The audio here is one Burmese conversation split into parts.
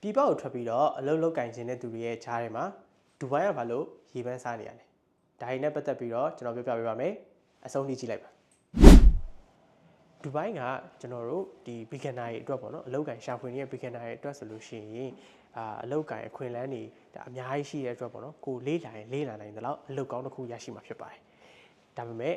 ပြည်ပကိုထွက်ပြီးတော့အလုပ်လုပ်ကင်ခြင်းတဲ့သူတွေရဲ့ခြားထဲမှာဒူဘိုင်းကဘာလို့ရေပန်းစားနေရလဲဒါရင်းနဲ့ပတ်သက်ပြီးတော့ကျွန်တော်ပြောပြပေးပါမယ်အဆုံးထိကြည့်လိုက်ပါဒူဘိုင်းကကျွန်တော်တို့ဒီ beginner တွေအတွက်ပေါ့နော်အလုပ်ကင်ရှာဖွေနေတဲ့ beginner တွေအတွက်ဆိုလို့ရှိရင်အာအလုပ်ကင်အခွင့်အလန်းတွေဒါအများကြီးရှိတဲ့အတွက်ပေါ့နော်ကိုလေးလာရင်လေးလာနိုင်တယ်လို့အလုပ်ကောင်းတစ်ခုရရှိမှာဖြစ်ပါတယ်ဒါပေမဲ့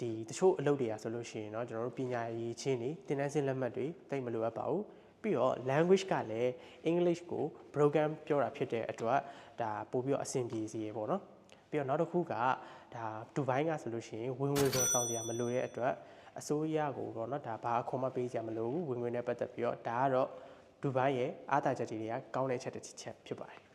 ဒီတချို့အလုပ်တွေကဆိုလို့ရှိရင်เนาะကျွန်တော်တို့ပညာရေးချင်းတွေသင်တန်းစင်လက်မှတ်တွေတိတ်မလိုအပ်ပါဘူး ပြီးတော့ language ကလည်း English ကို program ပြောတာဖြစ်တဲ့အတွက်ဒါပို့ပြီးတော့အဆင်ပြေစေရပေါ့နော်ပြီးတော့နောက်တစ်ခုကဒါဒူဘိုင်းကဆိုလို့ရှိရင်ဝင်ဝင်ဆောင်ဆောင်စရာမလိုတဲ့အတွက်အစိုးရကိုပေါ့နော်ဒါဘာအခွန်မပေးစရာမလိုဘူးဝင်ဝင်နဲ့ပတ်သက်ပြီးတော့ဒါကတော့ဒူဘိုင်းရဲ့အားသာချက်တွေကကောင်းတဲ့ချက်တစ်ချက်ဖြစ်ပါတယ်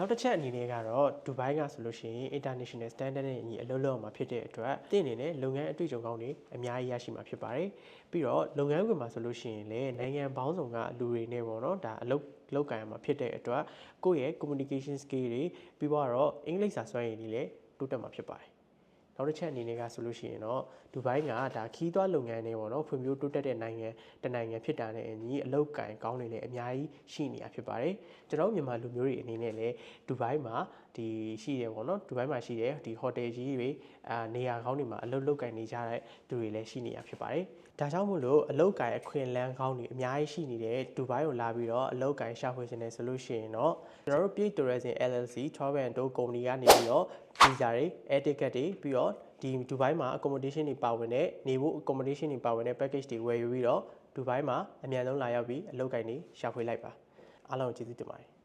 နောက်တစ်ချက်အနေနဲ့ကတော့ဒူဘိုင်းကဆိုလို့ရှိရင် international standard နဲ့အညီအလုပ်လုပ်မှာဖြစ်တဲ့အတွက်တင့်အနေနဲ့လုပ်ငန်းအတွေ့အကြုံကောင်းတွေအများကြီးရရှိမှာဖြစ်ပါတယ်ပြီးတော့လုပ်ငန်းခွင်မှာဆိုလို့ရှိရင်လည်းနိုင်ငံပေါင်းစုံကလူတွေနဲ့ပေါ့နော်ဒါအလုပ်လုပ်ကံရမှာဖြစ်တဲ့အတွက်ကိုယ့်ရဲ့ communication skill တွေပြီးတော့အင်္ဂလိပ်စာစွမ်းရည်တွေလည်းတိုးတက်မှာဖြစ်ပါတယ် နောက်တစ်ချက်အနေနဲ့ကဆိုလို့ရှိရင်တော့ဒူဘိုင်းကဒါခီးသွွားလုပ်ငန်းတွေပေါ့နော်ဖွံ့ဖြိုးတိုးတက်တဲ့နိုင်ငံတနိုင်ငံဖြစ်တာနဲ့အညီအလောက်ကင်ကောင်းတွေလည်းအများကြီးရှိနေတာဖြစ်ပါတယ်ကျွန်တော်မြန်မာလူမျိုးတွေအနေနဲ့လည်းဒူဘိုင်းမှာဒီရှိတယ်ပေါ့နော်ဒူဘိုင်းမှာရှိတယ်ဒီဟိုတယ်ကြီးတွေအာနေရာကောင်းတွေမှာအလုပ်လုပ်ကင်နေကြတဲ့သူတွေလည်းရှိနေတာဖြစ်ပါတယ်ဒါကြောင့်မို့လို့အလုပ်ကင်အခွင့်အလမ်းကောင်းတွေအများကြီးရှိနေတဲ့ဒူဘိုင်းကိုလာပြီးတော့အလုပ်ကင်ရှာဖွေနေဆိုလို့ရှိရင်တော့ကျွန်တော်တို့ပြည် Tourism LLC Travel and Tour Company ကနေပြီးတော့ visa တွေ air ticket တွေပြီးတော့ဒီဒူဘိုင်းမှာ accommodation တွေပါဝင်တဲ့နေဖို့ accommodation တွေပါဝင်တဲ့ package တွေဝယ်ယူပြီးတော့ဒူဘိုင်းမှာအမြန်ဆုံးလာရောက်ပြီးအလုပ်ကိုင်တွေရှာဖွေလိုက်ပါအားလုံးကိုကျေးဇူးတင်ပါတယ်